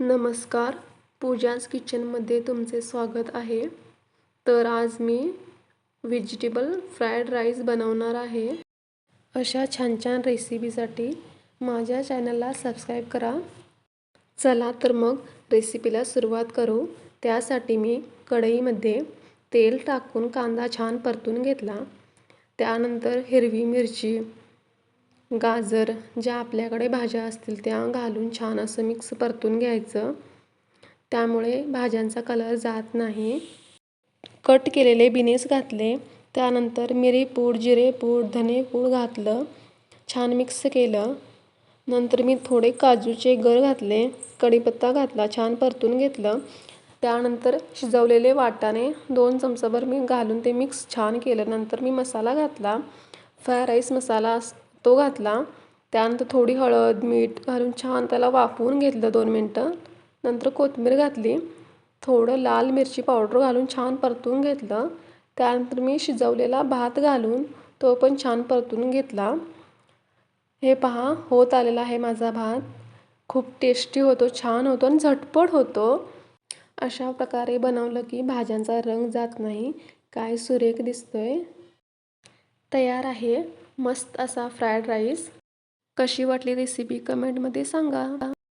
नमस्कार. पूजाज किचनमध्ये तुमचे स्वागत आहे. तर आज मी व्हेजिटेबल फ्रायड राईस बनवणार आहे. अशा छान छान रेसिपीसाठी माझ्या चॅनलला सबस्क्राईब करा. चला तर मग रेसिपीला सुरुवात करू. त्यासाठी मी कढईमध्ये तेल टाकून कांदा छान परतून घेतला. त्यानंतर हिरवी मिरची गाजर ज्या आपल्याकडे भाज्या असतील त्या घालून छान असं मिक्स परतून घ्यायचं. त्यामुळे भाज्यांचा कलर जात नाही. कट केलेले बिनेस घातले. त्यानंतर मिरी पूड जिरे पूड धने पूड घातलं. छान मिक्स केलं. नंतर मी थोडे काजूचे गर घातले. कढीपत्ता घातला. छान परतून घेतलं. त्यानंतर शिजवलेले वाटाणे दोन चमचाभर मी घालून ते मिक्स छान केलं. नंतर मी मसाला घातला. फ्राय राईस मसाला तो घातला. त्यानंतर थोडी हळद मीठ घालून छान त्याला वाफवून घेतलं दोन मिनटं. नंतर कोथिंबीर घातली. थोडं लाल मिरची पावडर घालून छान परतून घेतलं. त्यानंतर मी शिजवलेला भात घालून तो पण छान परतून घेतला. हे पहा होत आलेला आहे माझा भात. खूप टेस्टी होतो छान होतो आणि झटपट होतो. अशा प्रकारे बनवलं की भाज्यांचा रंग जात नाही. काय सुरेख दिसतोय. तयार आहे. मस्त असा फ्रायड राईस कशी वाटली रेसिपी कमेंटमध्ये सांगा.